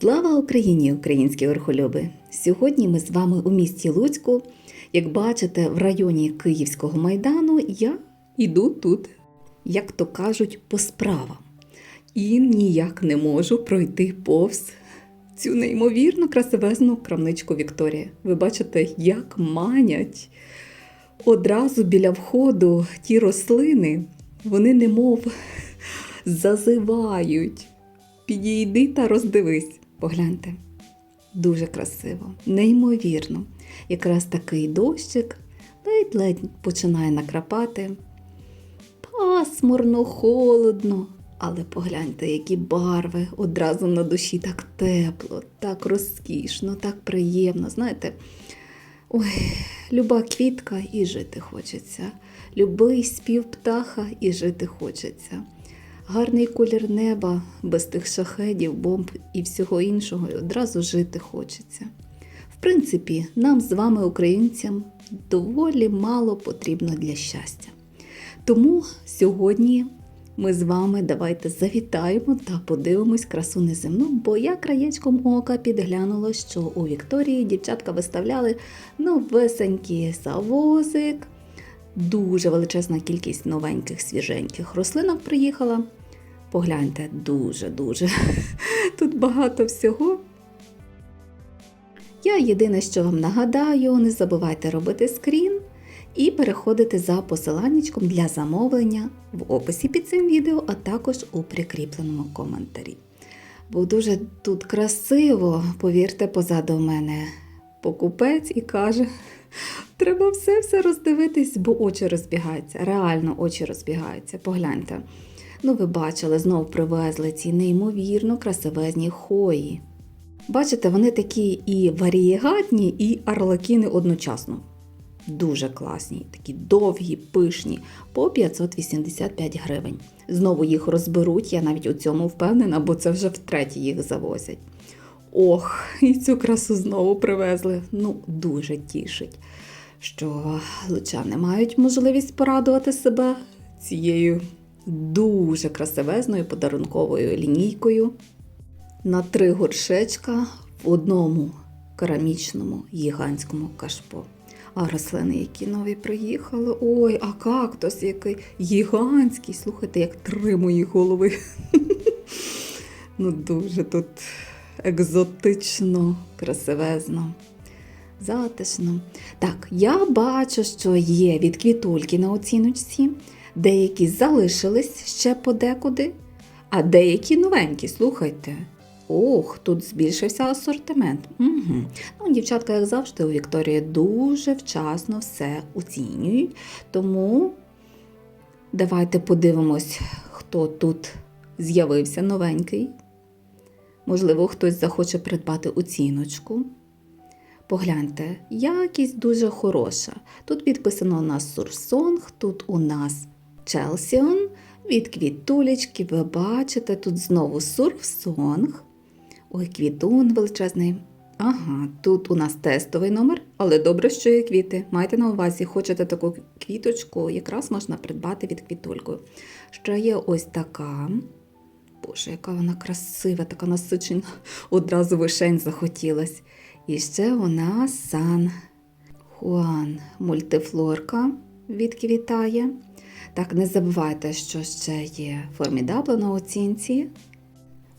Слава Україні, українські верхолюби! Сьогодні ми з вами у місті Луцьку. Як бачите, в районі Київського майдану я іду тут, як то кажуть, по справам. І ніяк не можу пройти повз цю неймовірно красивезну крамничку Вікторія. Ви бачите, як манять одразу біля входу ті рослини, вони немов зазивають. Підійди та роздивись. Погляньте. Дуже красиво, неймовірно. Якраз такий дощик ледь-ледь починає накрапати. Пасмурно, холодно. Але погляньте, які барви одразу на душі так тепло, так розкішно, так приємно. Знаєте, ой, люба квітка і жити хочеться. Любий спів птаха і жити хочеться. Гарний колір неба, без тих шахедів, бомб і всього іншого, одразу жити хочеться. В принципі, нам з вами, українцям, доволі мало потрібно для щастя. Тому сьогодні ми з вами давайте завітаємо та подивимось красу неземну, бо я краєчком ока підглянула, що у Вікторії дівчатка виставляли новесенький завозик. Дуже величезна кількість новеньких свіженьких рослинок приїхала. Погляньте, дуже-дуже. Тут багато всього. Я єдине, що вам нагадаю, не забувайте робити скрін і переходити за посиланнячком для замовлення в описі під цим відео, а також у прикріпленому коментарі. Бо дуже тут красиво, повірте, позаду мене покупець і каже: треба все-все роздивитись, бо очі розбігаються. Реально очі розбігаються. Погляньте. Ну, ви бачили, знов привезли ці неймовірно красивезні хої. Бачите, вони такі і варієгатні, і арлакіни одночасно. Дуже класні, такі довгі, пишні, по 585 гривень. Знову їх розберуть, я навіть у цьому впевнена, бо це вже втретє їх завозять. Ох, і цю красу знову привезли. Ну, дуже тішить, що лучани мають можливість порадувати себе цією дуже красивезною подарунковою лінійкою на три горшечка в одному керамічному гігантському кашпо. А рослини, які нові приїхали. Ой, а кактус який гігантський. Слухайте, як три мої голови. Ну, дуже тут екзотично, красивезно, затишно. Так, я бачу, що є від квітульки на оціночці. Деякі залишились ще подекуди, а деякі новенькі, слухайте. Ох, тут збільшився асортимент. Угу. Ну, дівчатка, як завжди, у Вікторії дуже вчасно все оцінюють. Тому давайте подивимось, хто тут з'явився новенький. Можливо, хтось захоче придбати оціночку. Погляньте, якість дуже хороша. Тут підписано у нас Сурсонг, тут у нас Челсіон. Від квітулечки, ви бачите, тут знову сурфсонг. Ой, квітун величезний. Ага, тут у нас тестовий номер, але добре, що є квіти. Майте на увазі, хочете таку квіточку, якраз можна придбати від квітулькою. Ще є ось така. Боже, яка вона красива, така насичена, одразу вишень захотілось. І ще у нас Сан Хуан мультифлорка відквітає. Так, не забувайте, що ще є формідабла на оцінці.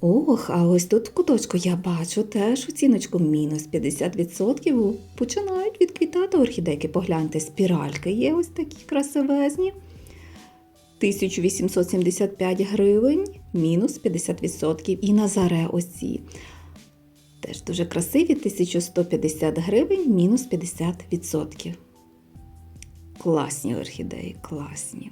Ох, а ось тут в куточку я бачу теж оціночку мінус 50%. Починають відквітати орхідейки. Погляньте, спіральки є ось такі красивезні. 1875 гривень, мінус 50%. І назаре ось ці. Теж дуже красиві, 1150 гривень, мінус 50%. Класні орхідеї, класні.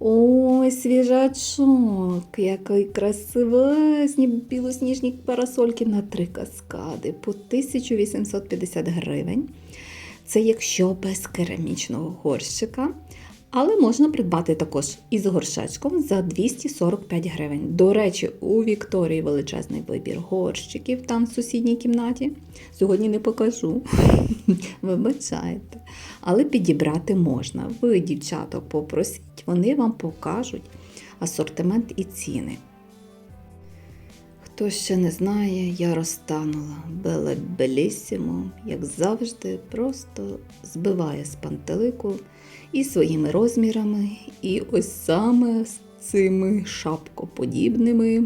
Ой, свіжачок, який красивезні білосніжні парасольки на три каскади по 1850 гривень. Це якщо без керамічного горщика. Але можна придбати також із горшечком за 245 гривень. До речі, у Вікторії величезний вибір горщиків там в сусідній кімнаті. Сьогодні не покажу. Вибачайте. Але підібрати можна. Ви, дівчаток, попросіть, вони вам покажуть асортимент і ціни. Хто ще не знає, я розтанула. Беле белісімо, як завжди, просто збиває з пантелику і своїми розмірами, і ось саме з цими шапкоподібними,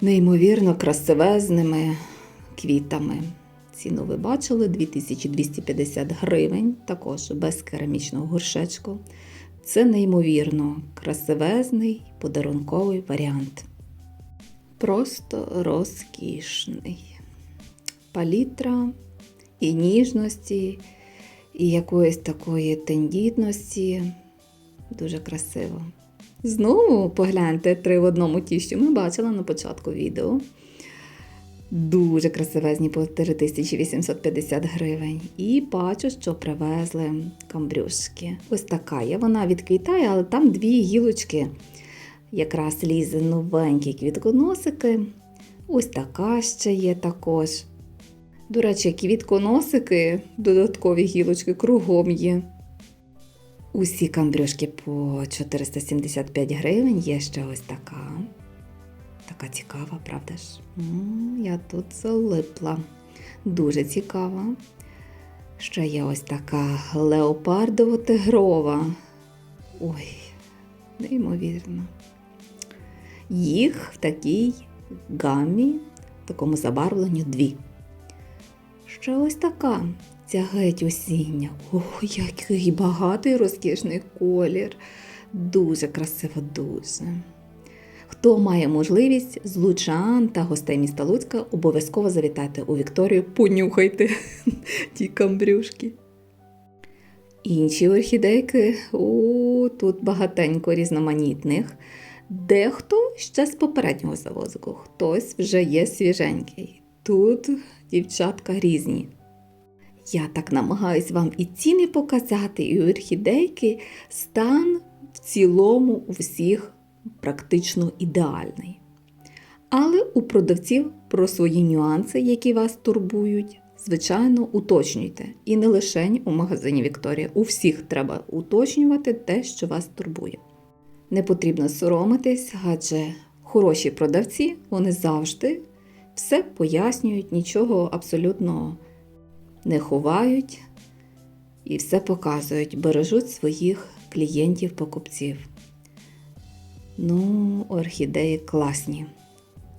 неймовірно красивезними квітами. Ціну ви бачили 2250 гривень, також без керамічного горшечку. Це неймовірно красивезний подарунковий варіант. Просто розкішний. Палітра і ніжності, і якоїсь такої тендітності. Дуже красиво. Знову погляньте три в одному ті, що ми бачили на початку відео. Дуже красивезні по 3850 гривень. І бачу, що привезли камбрюшки. Ось така є. Вона відквітає, але там дві гілочки. Якраз лізе новенькі квітконосики. Ось така ще є також. До речі, квітконосики, додаткові гілочки кругом є. Усі камбрюшки по 475 гривень. Є ще ось така. Така цікава, правда ж? Я тут залипла. Дуже цікава. Ще є ось така леопардово-тигрова. Ой, неймовірно. Їх в такій гамі, в такому забарвленню дві. Ще ось така. Ця геть осіння. Ой, який багатий розкішний колір. Дуже красиво, дуже. Хто має можливість з лучан та гостей міста Луцька, обов'язково завітайте у Вікторію, понюхайте ті камбрюшки. Інші орхідейки, о, тут багатенько різноманітних. Дехто ще з попереднього завозику, хтось вже є свіженький. Тут дівчатка різні. Я так намагаюсь вам і ціни показати, і орхідейки стан в цілому у всіх практично ідеальний. Але у продавців про свої нюанси, які вас турбують, звичайно, уточнюйте. І не лише у магазині Вікторія. У всіх треба уточнювати те, що вас турбує. Не потрібно соромитись, адже хороші продавці вони завжди все пояснюють, нічого абсолютно не ховають і все показують, бережуть своїх клієнтів-покупців. Ну, орхідеї класні.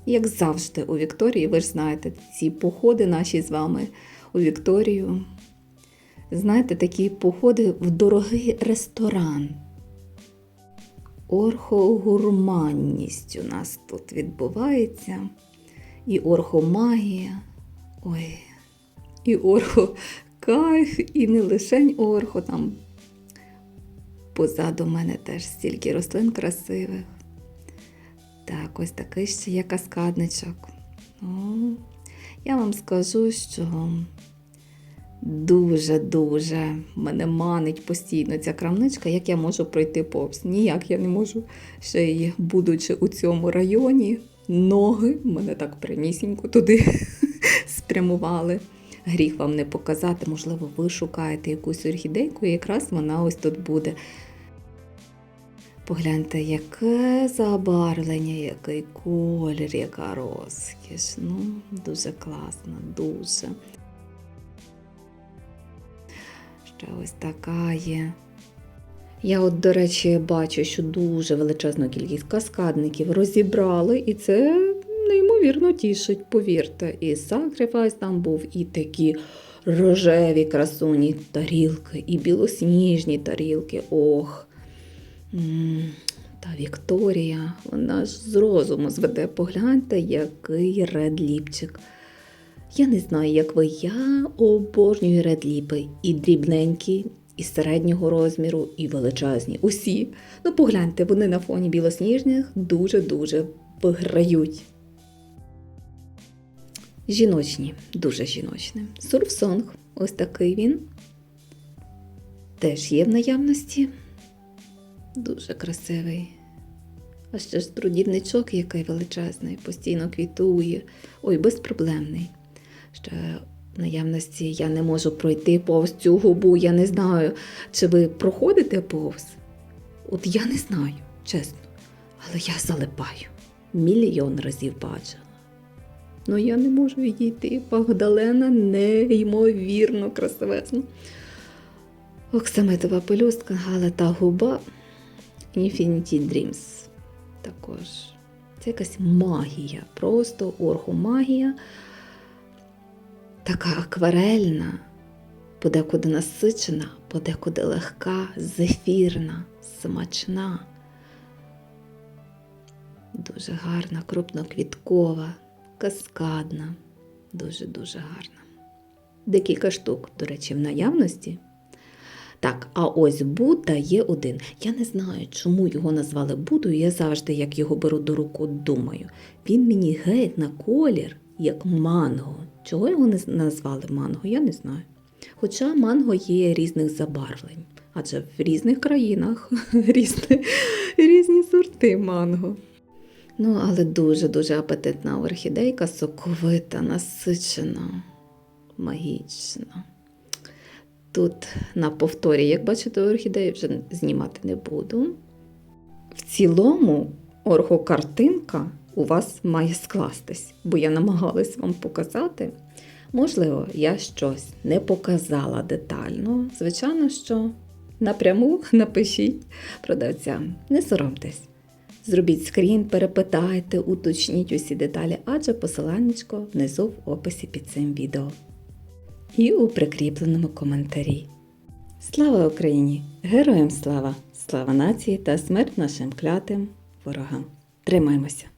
Як завжди, у Вікторії, ви ж знаєте, ці походи наші з вами у Вікторію. Знаєте, такі походи в дорогий ресторан. Орхогурманність у нас тут відбувається. І орхомагія. Ой, і орхокайф, і не лише орхо там Позаду мене теж стільки рослин красивих. Так, ось такий ще є каскадничок. О, я вам скажу, що дуже-дуже мене манить постійно ця крамничка, як я можу пройти повз. Ніяк я не можу, ще й будучи у цьому районі, ноги мене так прямісінько туди спрямували. Гріх вам не показати, можливо, ви шукаєте якусь орхідейку, і якраз вона ось тут буде. Погляньте, яке забарвлення, який колір, яка розкіш. Ну, дуже класно, дуже. Ще ось така є. Я от, до речі, бачу, що дуже величезну кількість каскадників розібрали, і це неймовірно тішить, повірте. І Sacrifice там був, і такі рожеві красуні тарілки, і білосніжні тарілки. Ох. Та Вікторія, вона ж з розуму зведе. Погляньте, який редліпчик. Я не знаю, як ви, я обожнюю редліпи. І дрібненькі, і середнього розміру, і величезні. Усі. Ну, погляньте, вони на фоні білосніжних дуже-дуже виграють. Жіночні, дуже жіночні. Сурфсонг, ось такий він. Теж є в наявності. Дуже красивий. А ще ж трудівничок який величезний, постійно квітує. Ой, безпроблемний. Ще наявності я не можу пройти повз цю губу. Я не знаю, чи ви проходите повз. От я не знаю, чесно. Але я залипаю. мільйон разів бачила. Ну я не можу відійти. Багдалена неймовірно красивезна. Оксамитова пелюстка, але та губа Infinity Dreams також. Це якась магія, просто орхомагія, така акварельна, подекуди насичена, подекуди легка, зефірна, смачна. Дуже гарна, крупноквіткова, каскадна, дуже-дуже гарна. Декілька штук, до речі, в наявності. Так, а ось Будда є один. Я не знаю, чому його назвали Буддою. Я завжди, як його беру до руку, думаю. Він мені геть на колір, як манго. Чого його не назвали манго, я не знаю. Хоча манго є різних забарвлень, адже в різних країнах різні, різні сорти манго. Ну, але дуже-дуже апетитна орхідейка, соковита, насичена, магічна. Тут на повторі, як бачите, орхідеї вже знімати не буду. В цілому орхокартинка у вас має скластись, бо я намагалась вам показати. Можливо, я щось не показала детально. Звичайно, що напряму напишіть продавцям, не соромтесь. Зробіть скрін, перепитайте, уточніть усі деталі, адже посиланнячко внизу в описі під цим відео і у прикріпленому коментарі. Слава Україні! Героям слава! Слава нації та смерть нашим клятим ворогам! Тримаймося!